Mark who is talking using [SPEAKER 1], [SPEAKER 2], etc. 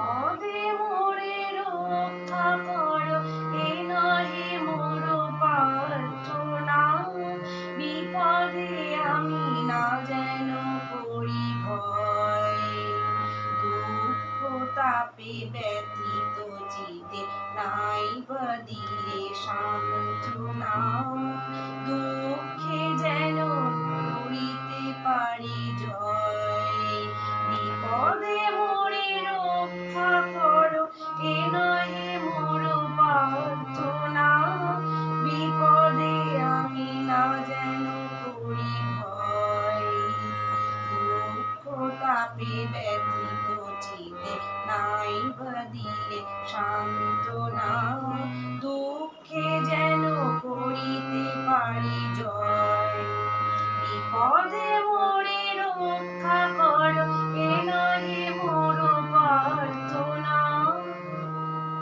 [SPEAKER 1] পদে মোরে রক্ষা করো? এ নহে মোর প্রার্থনা। বিপদে আমি না যেন পড়ি ভয়। দুঃখ তাপে চাপে ব্যথিত চিতে নাই বাদিলে সান্ত্বনা দুঃখে যেন করিতে পারি জয়। বিপদে